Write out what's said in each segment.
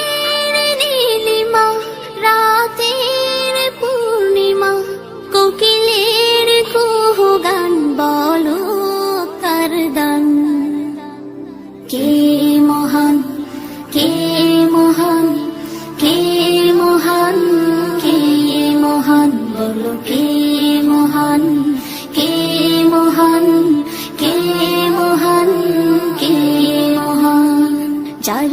আকাশের নীলিমা, রাতের পূর্ণিমা, কোকিলের গান বলো কার দান। কে মহান কে মহান কে মহান কে মহান বলো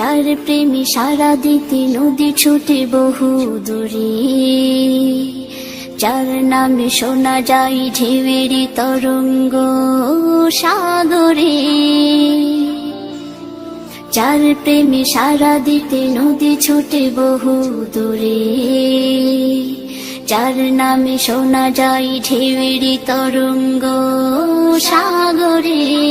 চার প্রেমী সারা দিতে নদী ছুটে বহু দূরে। যার নামে শোনা যায় ঢেউয়ের তরঙ্গ সাগরে। যার প্রেমে সারা দিতে নদী ছুটে বহু দূরে। যার নামে শোনা যায় ঢেউয়ের তরঙ্গ সাগরে।